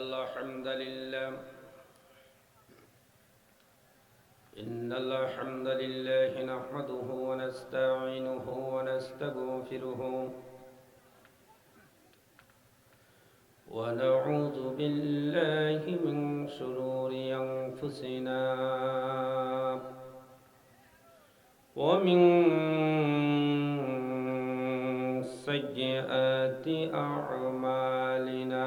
الحمد لله إن الحمد لله نحمده ونستعينه ونستغفره ونعوذ بالله من شرور أنفسنا ومن سيئات أعمالنا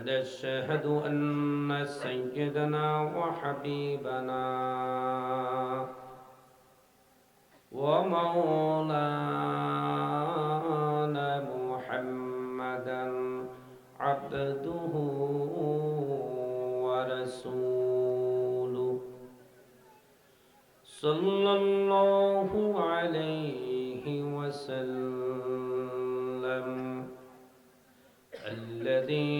ونشهد أن سيدنا وحبيبنا ومولانا محمدا عبده ورسوله. صلى الله عليه وسلم. الذي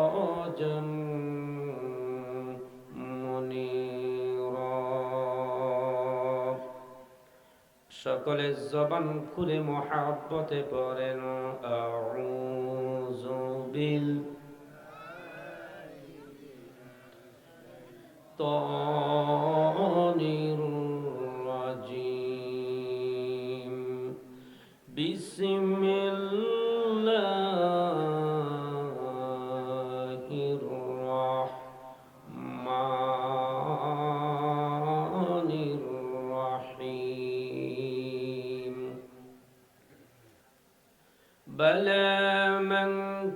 সকলে জবান খুলে মহাব্বতে পড়েন আউযু তো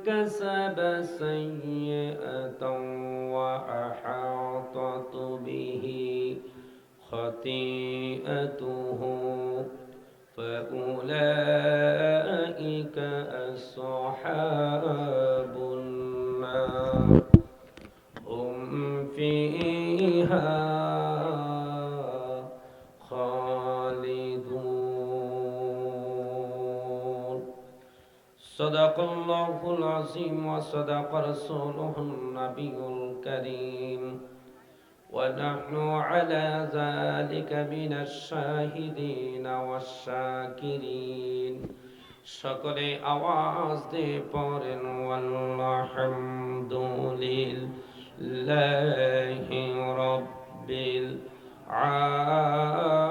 كسب سيئة وأحاطت به خطيئته فأولئك أصحاب صدق الله العظيم وصدق رسوله النبي الكريم ونحن على ذلك من الشاهدين والشاكرين সকলে আওয়াজ দিয়ে পড়েন আলহামদুলিল্লাহি রাব্বিল আলামিন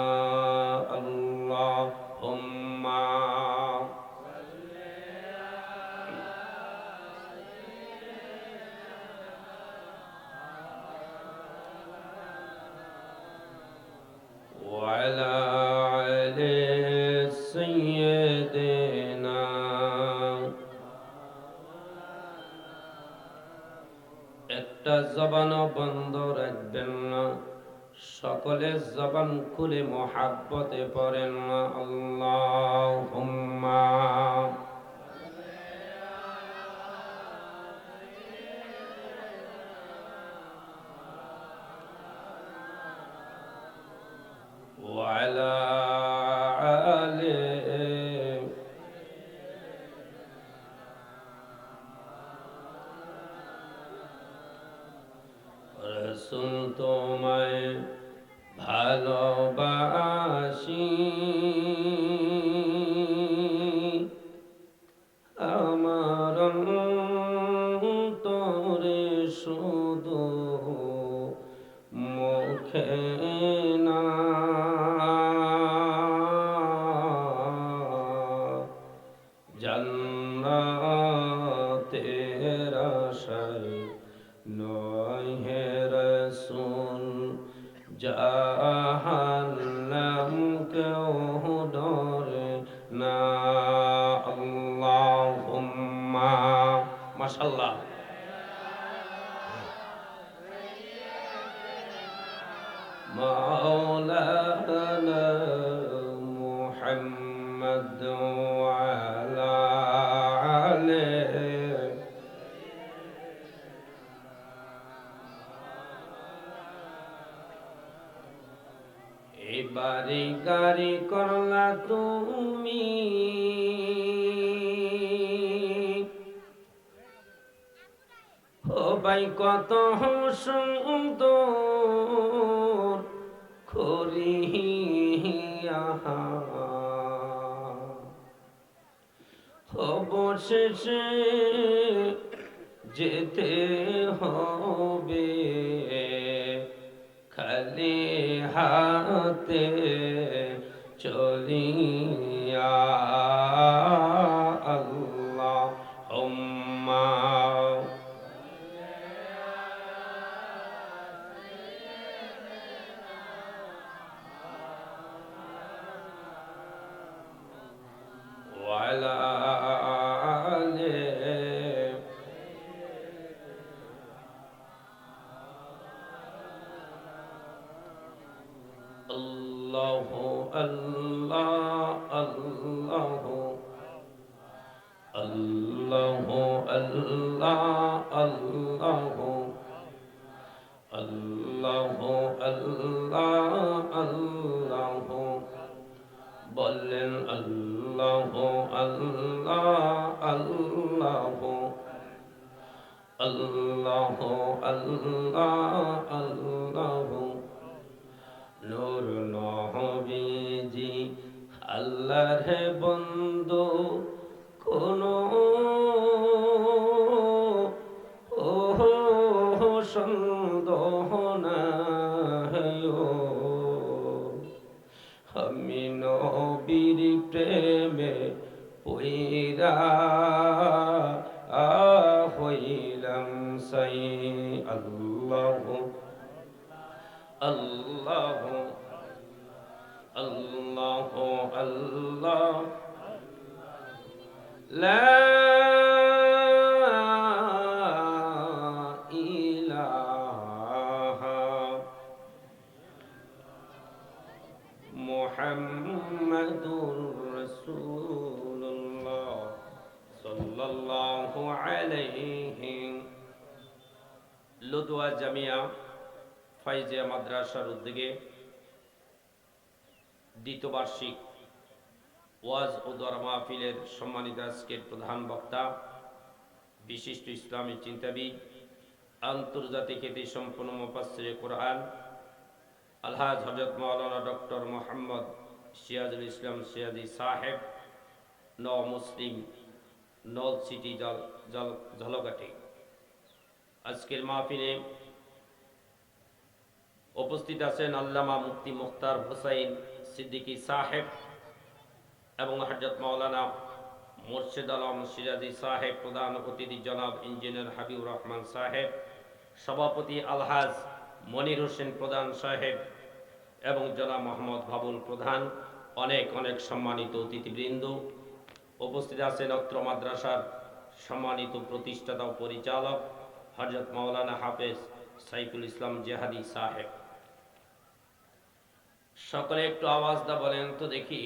একটা জবানও বন্ধ রাখবেন না। সকলের জবান খুলে মহাব্বতে পড়েন না। আল্লাহ وعلى নয় হে রসুল জাহান্নাম কেউ ডরে না আল্লাহুম্মা মাশাল্লাহ مولانا محمد وعلى ও ভাই কত সুন্দর খরিয়া অবশেষে যেতে হবে খালি হাতে চলিয়া। আল্লাহ আল্লাহ আল্লাহ আল্লাহ আল্লাহ আল্লাহ আল্লাহ আল্লাহ বললেন আল্লাহ আল্লাহ আল্লাহ আল্লাহ আল্লাহ আল্লাহ নূর আল্লাহর বন্ধু কোন নবীর প্রেমে পইরা হইলাম সাই আল্লাহ আল্লাহ। الله الله. لا إله. محمد رسول الله. صلى الله عليه. لدوى جميع ফাইজিয়া مدرسة উদ্যোগে দ্বিতীয় বার্ষিক ওয়াজ ও দোয়ার মাহফিলের সম্মানিত আজকের প্রধান বক্তা, বিশিষ্ট ইসলামী চিন্তাবিদ, আন্তর্জাতিক খ্যাতি সম্পন্ন মুফাসসিরে কোরআন, আলহাজ হজরত মৌলানা ডক্টর মোহাম্মদ সিয়াজুল ইসলাম সিয়াজি সাহেব ন মুসলিম নল সিটি জল জল ঝলকাটি আজকের মাহফিলে উপস্থিত আছেন আল্লামা মুক্তি মুখতার হুসাইন সিদ্দিকী সাহেব এবং হজরত মৌলানা মুর্শিদ আলম সিরাজি সাহেব, প্রধান অতিথি জনাব ইঞ্জিনিয়ার হাবিবুর রহমান সাহেব, সভাপতি আলহাজ মনির হোসেন প্রধান সাহেব এবং জনাব মোহাম্মদ বাবুল প্রধান, অনেক অনেক সম্মানিত অতিথিবৃন্দ। উপস্থিত আছেন অত্র মাদ্রাসার সম্মানিত প্রতিষ্ঠাতা ও পরিচালক হজরত মাওলানা হাফেজ সাইফুল ইসলাম জেহাদি সাহেব। সকলে একটু আওয়াজ দা বলেন তো দেখি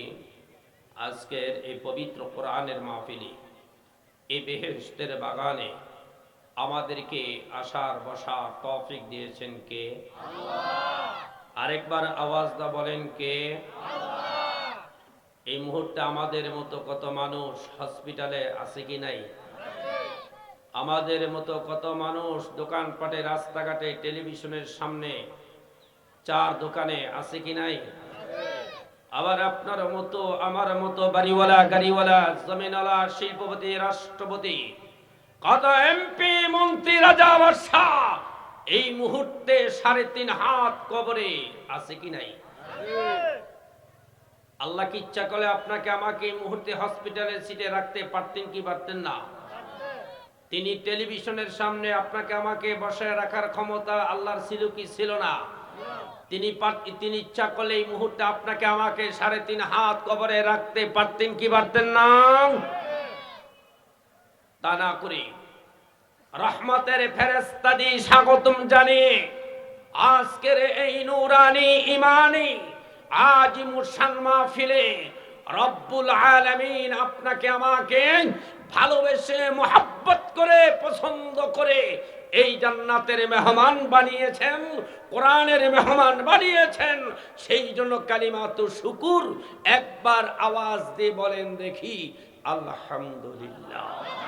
আজকের এই পবিত্র কোরআনের মাহফিলি এই বেহেস্তের বাগানে আমাদেরকে আসার বসার তৌফিক দিয়েছেন কে? আরেকবার আওয়াজ দা বলেন কে? এই মুহূর্তে আমাদের মতো কত মানুষ হসপিটালে আছে কি নাই? আমাদের মতো কত মানুষ দোকানপাটে, রাস্তাঘাটে, টেলিভিশনের সামনে চার দোকানে আছে কি নাই? আবার আপনার মতো, আমার মতো বাড়িওয়ালা, গাড়িওয়ালা, জমিনওয়ালা, শিল্পপতি, রাষ্ট্রপতি, কত এমপি, মন্ত্রী, রাজা বর্ষা এই মুহূর্তে সাড়ে তিন হাত কবরে আছে কি নাই? আল্লাহ কি ইচ্ছা করলে আপনাকে আমাকে এই মুহূর্তে হসপিটালের সিটে রাখতে পারতেন কি পারতেন না? তিনি টেলিভিশনের সামনে আপনাকে আমাকে বসায় রাখার ক্ষমতা আল্লাহর ছিল কি ছিল না? তিনি তিনি ইচ্ছা করলে এই মুহূর্তে আপনাকে আমাকে সাড়ে তিন হাত কবরে রাখতে পারতেন কি পারতেন না? তা না করে রহমতের ফেরেস্তা দিয়ে স্বাগতম জানিয়ে আজকের এই নুরানি, ইমানি আজ মুসান মাহফিলে রব্বুল আলামিন আপনাকে আমাকে ভালোবেসে মোহাব্বত করে, পছন্দ করে এই জান্নাতের মেহমান বানিয়েছেন, কোরআনের মেহমান বানিয়েছেন। সেই জন্য কালিমা তো শুকুর, একবার আওয়াজ দিয়ে বলেন দেখি, আলহামদুলিল্লাহ।